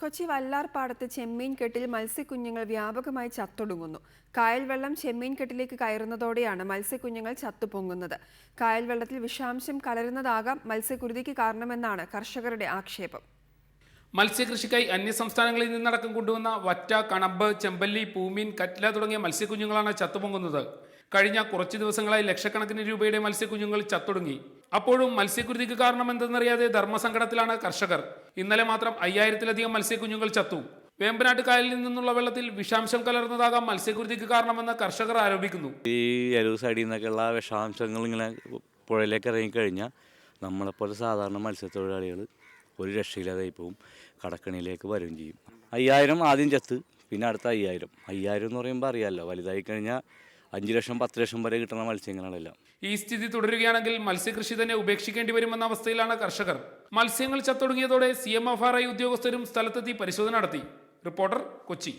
കൊച്ചി വല്ലാർപാടത്ത് ചെമ്മീൻ കെട്ടിൽ മത്സ്യക്കുഞ്ഞുങ്ങൾ വ്യാപകമായി ചത്തൊടുങ്ങുന്നു. കായൽ വെള്ളം ചെമ്മീൻ കെട്ടിലേക്ക് കയറുന്നതോടെയാണ് മത്സ്യക്കുഞ്ഞുങ്ങൾ ചത്തുപൊങ്ങുന്നത്. കായൽ വെള്ളത്തിൽ വിഷാംശം കലരുന്നതാകാം മത്സ്യക്കുരുതിക്ക് കാരണമെന്നാണ് കർഷകരുടെ ആക്ഷേപം. മത്സ്യകൃഷിക്കായി അന്യസംസ്ഥാനങ്ങളിൽ നിന്നടക്കം കൊണ്ടുവന്ന വറ്റ കണമ്പ് ചെമ്പല്ലി പൂമീൻ കറ്റ്ല തുടങ്ങിയ മത്സ്യക്കുഞ്ഞുങ്ങളാണ് ചത്തുപൊങ്ങുന്നത്. കഴിഞ്ഞ കുറച്ച് ദിവസങ്ങളായി ലക്ഷക്കണക്കിന് രൂപയുടെ മത്സ്യക്കുഞ്ഞുങ്ങൾ ചത്തൊടുങ്ങി. അപ്പോഴും മത്സ്യകുരുതിക്ക് കാരണം എന്തെന്നറിയാതെ ധർമ്മസങ്കടത്തിലാണ് കർഷകർ. ഇന്നലെ മാത്രം അയ്യായിരത്തിലധികം മത്സ്യക്കുഞ്ഞുങ്ങൾ ചത്തു. വേമ്പനാട്ട് കായലിൽ നിന്നുള്ള വെള്ളത്തിൽ വിഷാംശം കലർന്നതാകാം മത്സ്യക്കുരുതിക്ക് കാരണമെന്ന് കർഷകർ ആരോപിക്കുന്നു. ഈ എലവ് സൈഡിൽ നിന്നൊക്കെയുള്ള വിഷാംശങ്ങൾ ഇങ്ങനെ പുഴയിലേക്ക് ഇറങ്ങിക്കഴിഞ്ഞാൽ നമ്മളെപ്പോലെ സാധാരണ മത്സ്യത്തൊഴിലാളികൾ ഒരു രക്ഷയില്ലാതായി പോവും. കടക്കണിയിലേക്ക് വരും ചെയ്യും. അയ്യായിരം ആദ്യം ചത്ത് പിന്നെ അടുത്ത അയ്യായിരം. അയ്യായിരം എന്ന് പറയുമ്പോൾ അറിയാമല്ലോ വലുതായി കഴിഞ്ഞാൽ അഞ്ച് ലക്ഷം പത്ത് ലക്ഷം വരെ കിട്ടുന്ന മത്സ്യങ്ങളെല്ലാം ഈ സ്ഥിതി തുടരുകയാണെങ്കിൽ മത്സ്യകൃഷി തന്നെ ഉപേക്ഷിക്കേണ്ടി വരുമെന്ന അവസ്ഥയിലാണ് കർഷകർ. മത്സ്യങ്ങൾ ചത്തൊടുങ്ങിയതോടെ C M F R I ഉദ്യോഗസ്ഥരും സ്ഥലത്തെത്തി പരിശോധന നടത്തി. റിപ്പോർട്ടർ കൊച്ചി.